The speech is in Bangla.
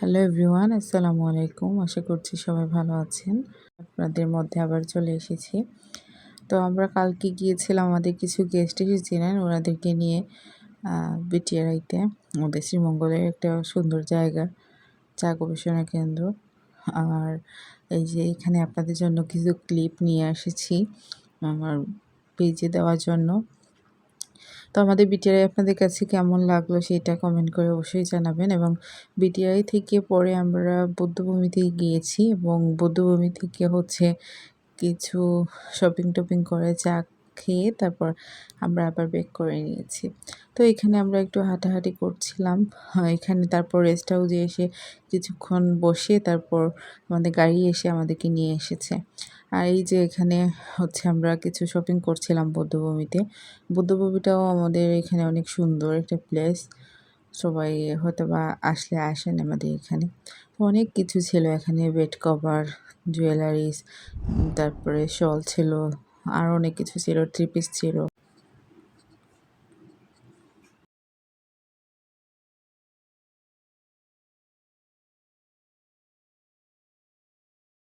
হ্যালো এভরিওয়ান আসসালামু আলাইকুম। আশা করছি সবাই ভালো আছেন। আপনাদের মধ্যে আবার চলে এসেছি। তো আমরা কালকে গিয়েছিলাম আমাদের কিছু গেস্ট এসেছিলেন, ওনাদেরকে নিয়ে বিটিআরআইতে। আমাদের শ্রীমঙ্গলের একটা সুন্দর জায়গা, চা গবেষণা কেন্দ্র। আর এই যে এখানে আপনাদের জন্য কিছু ক্লিপ নিয়ে এসেছি আমার পেজে দেওয়ার জন্য। তো আমাদের বিটিআই আপনাদের কাছে কেমন লাগল সেটা কমেন্ট করে অবশ্যই জানাবেন এবং বিটিআই থেকে পরে আমরা বৌদ্ধভূমিতে গিয়েছি এবং বৌদ্ধভূমি থেকে হচ্ছে কিছু শপিং টপিং করে চা খেয়ে তারপর আমরা আবার বেক করে নিয়েছি। তো এখানে আমরা একটু হাঁটাহাঁটি করছিলাম। এখানে তারপর রেস্ট হাউসে এসে কিছুক্ষণ বসে তারপর আমাদের গাড়ি এসে আমাদেরকে নিয়ে এসেছে। আর এই যে এখানে হচ্ছে আমরা কিছু শপিং করছিলাম বৌদ্ধভূমিতে। বৌদ্ধভূমিটাও আমাদের এখানে অনেক সুন্দর একটা প্লেস সবাই হয়তো বা আসলে আসেন আমাদের এখানে। অনেক কিছু ছিল এখানে বেড কভার জুয়েলারিস তারপরে শল ছিল আর অনেক কিছু ছিল থ্রি পিস ছিল।